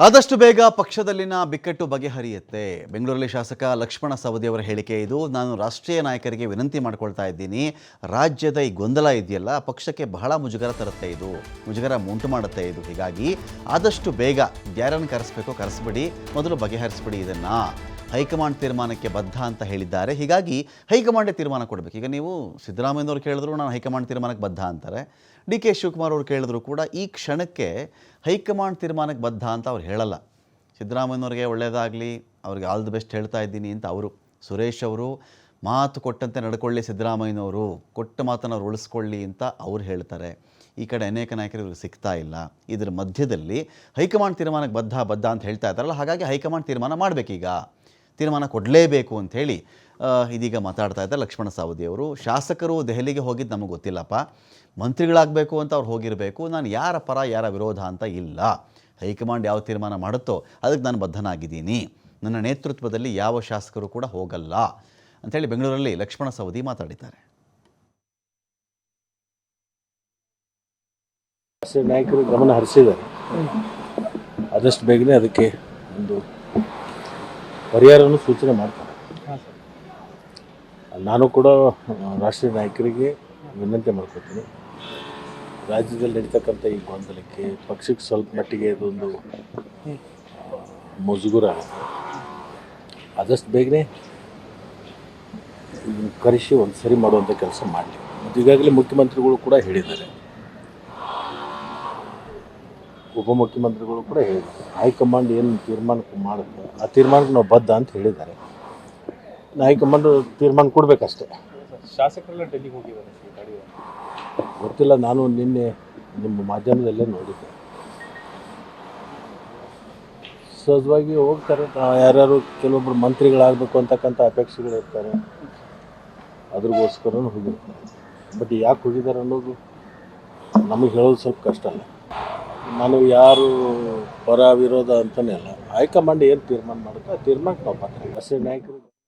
ಆದಷ್ಟು ಬೇಗ ಪಕ್ಷದಲ್ಲಿನ ಬಿಕ್ಕಟ್ಟು ಬಗೆಹರಿಯುತ್ತೆ. ಬೆಂಗಳೂರಲ್ಲಿ ಶಾಸಕ ಲಕ್ಷ್ಮಣ ಸವದಿ ಅವರ ಹೇಳಿಕೆ ಇದು. ನಾನು ರಾಷ್ಟ್ರೀಯ ನಾಯಕರಿಗೆ ವಿನಂತಿ ಮಾಡ್ಕೊಳ್ತಾ ಇದ್ದೀನಿ. ರಾಜ್ಯದ ಈ ಗೊಂದಲ ಇದೆಯಲ್ಲ, ಪಕ್ಷಕ್ಕೆ ಬಹಳ ಮುಜುಗರ ತರುತ್ತೆ ಇದು. ಮುಜುಗರ ಉಂಟು ಮಾಡುತ್ತೆ ಇದು. ಹೀಗಾಗಿ ಆದಷ್ಟು ಬೇಗ ಯಾರನ್ನು ಕರೆಸ್ಬೇಕು, ಕರೆಸ್ಬಿಡಿ. ಮೊದಲು ಬಗೆಹರಿಸ್ಬಿಡಿ ಇದನ್ನು. ಹೈಕಮಾಂಡ್ ತೀರ್ಮಾನಕ್ಕೆ ಬದ್ಧ ಅಂತ ಹೇಳಿದ್ದಾರೆ. ಹೀಗಾಗಿ ಹೈಕಮಾಂಡೇ ತೀರ್ಮಾನ ಕೊಡಬೇಕು. ಈಗ ನೀವು ಸಿದ್ದರಾಮಯ್ಯನವ್ರು ಕೇಳಿದ್ರು ನಾನು ಹೈಕಮಾಂಡ್ ತೀರ್ಮಾನಕ್ಕೆ ಬದ್ಧ ಅಂತಾರೆ. ಡಿ ಕೆ ಶಿವಕುಮಾರ್ ಅವರು ಕೇಳಿದ್ರು ಕೂಡ ಈ ಕ್ಷಣಕ್ಕೆ ಹೈಕಮಾಂಡ್ ತೀರ್ಮಾನಕ್ಕೆ ಬದ್ಧ ಅಂತ ಅವ್ರು ಹೇಳಲ್ಲ. ಸಿದ್ದರಾಮಯ್ಯನವ್ರಿಗೆ ಒಳ್ಳೆಯದಾಗಲಿ ಅವ್ರಿಗೆ ಆಲ್ ದಿ ಬೆಸ್ಟ್ ಹೇಳ್ತಾ ಇದ್ದೀನಿ ಅಂತ ಅವರು. ಸುರೇಶ್ ಅವರು ಮಾತು ಕೊಟ್ಟಂತೆ ನಡ್ಕೊಳ್ಳಿ ಸಿದ್ದರಾಮಯ್ಯನವರು ಕೊಟ್ಟ ಮಾತನ್ನು ಅವ್ರು ಉಳಿಸ್ಕೊಳ್ಳಿ ಅಂತ ಅವ್ರು ಹೇಳ್ತಾರೆ. ಈ ಕಡೆ ಅನೇಕ ನಾಯಕರು ಇವ್ರಿಗೆ ಸಿಗ್ತಾ ಇಲ್ಲ. ಇದರ ಮಧ್ಯದಲ್ಲಿ ಹೈಕಮಾಂಡ್ ತೀರ್ಮಾನಕ್ಕೆ ಬದ್ಧ ಬದ್ಧ ಅಂತ ಹೇಳ್ತಾ ಇದ್ದಾರಲ್ಲ, ಹಾಗಾಗಿ ಹೈಕಮಾಂಡ್ ತೀರ್ಮಾನ ಮಾಡಬೇಕೀಗ. ತೀರ್ಮಾನ ಕೊಡಲೇಬೇಕು ಅಂಥೇಳಿ ಇದೀಗ ಮಾತಾಡ್ತಾ ಇದ್ದಾರೆ ಲಕ್ಷ್ಮಣ ಸಾವದಿ ಅವರು. ಶಾಸಕರು ದೆಹಲಿಗೆ ಹೋಗಿದ್ದು ನಮಗೆ ಗೊತ್ತಿಲ್ಲಪ್ಪ. ಮಂತ್ರಿಗಳಾಗಬೇಕು ಅಂತ ಅವ್ರು ಹೋಗಿರಬೇಕು. ನಾನು ಯಾರ ಪರ, ಯಾರ ವಿರೋಧ ಅಂತ ಇಲ್ಲ. ಹೈಕಮಾಂಡ್ ಯಾವ ತೀರ್ಮಾನ ಮಾಡುತ್ತೋ ಅದಕ್ಕೆ ನಾನು ಬದ್ಧನಾಗಿದ್ದೀನಿ. ನನ್ನ ನೇತೃತ್ವದಲ್ಲಿ ಯಾವ ಶಾಸಕರು ಕೂಡ ಹೋಗಲ್ಲ ಅಂಥೇಳಿ ಬೆಂಗಳೂರಲ್ಲಿ ಲಕ್ಷ್ಮಣ ಸವದಿ ಮಾತಾಡಿದ್ದಾರೆ. ನಾಯಕರು ಗಮನ ಹರಿಸಿದ್ದಾರೆ. ಆದಷ್ಟು ಬೇಗನೆ ಅದಕ್ಕೆ ಒಂದು ಪರಿಹಾರವನ್ನು ಸೂಚನೆ ಮಾಡ್ತಾರೆ. ನಾನು ಕೂಡ ರಾಷ್ಟ್ರೀಯ ನಾಯಕರಿಗೆ ವಿನಂತಿ ಮಾಡ್ಕೊತೀನಿ. ರಾಜ್ಯದಲ್ಲಿ ನಡೀತಕ್ಕಂಥ ಈ ಗೊಂದಲಕ್ಕೆ ಪಕ್ಷಕ್ಕೆ ಸ್ವಲ್ಪ ಮಟ್ಟಿಗೆ ಇದೊಂದು ಮುಜುಗುರ ಆಗುತ್ತೆ. ಆದಷ್ಟು ಬೇಗನೆ ಇದನ್ನು ಕರೆಸಿ ಒಂದು ಸರಿ ಮಾಡುವಂಥ ಕೆಲಸ ಮಾಡಲಿ. ಮತ್ತು ಈಗಾಗಲೇ ಮುಖ್ಯಮಂತ್ರಿಗಳು ಕೂಡ ಹೇಳಿದ್ದಾರೆ. ಉಪಮುಖ್ಯಮಂತ್ರಿಗಳು ಕೂಡ ಹೇಳಿದ್ದಾರೆ ಹೈಕಮಾಂಡ್ ಏನು ತೀರ್ಮಾನ ಮಾಡುತ್ತೆ? ಆ ತೀರ್ಮಾನಕ್ಕೆ ನಾವು ಬದ್ಧ ಅಂತ ಹೇಳಿದ್ದಾರೆ. ಹೈಕಮಾಂಡ್ ತೀರ್ಮಾನ ಕೊಡಬೇಕಷ್ಟೇ. ಶಾಸಕರೆಲ್ಲ ಡೆಲ್ಲಿಗೆ ಹೋಗಿದ್ದಾರೆ ಗೊತ್ತಿಲ್ಲ ನಾನು ನಿನ್ನೆ ನಿಮ್ಮ ಮಾಧ್ಯಮದಲ್ಲೇ ನೋಡಿದ್ದೆ. ಸಹಜವಾಗಿ ಹೋಗ್ತಾರೆ. ಯಾರ್ಯಾರು ಕೆಲವೊಬ್ಬರು ಮಂತ್ರಿಗಳಾಗಬೇಕು ಅಂತಕ್ಕಂಥ ಅಪೇಕ್ಷೆಗಳು ಇರ್ತಾರೆ. ಅದ್ರಗೋಸ್ಕರನೂ ಹೋಗಿರ್ತಾರೆ. ಬಟ್ ಯಾಕೆ ಹೋಗಿದ್ದಾರೆ ಅನ್ನೋದು ನಮಗೆ ಹೇಳೋದು ಸ್ವಲ್ಪ ಕಷ್ಟ ಅಲ್ಲ. ನಾನು ಯಾರು ಪರ ವಿರೋಧ ಅಂತಲೇ ಅಲ್ಲ. ಹೈಕಮಾಂಡ್ ಏನು ತೀರ್ಮಾನ ಮಾಡುತ್ತೆ? ಆ ತೀರ್ಮಾನಕ್ಕೆ ನಾವು ಬರ್ತೀವಿ. ರಾಷ್ಟ್ರೀಯ ನಾಯಕರು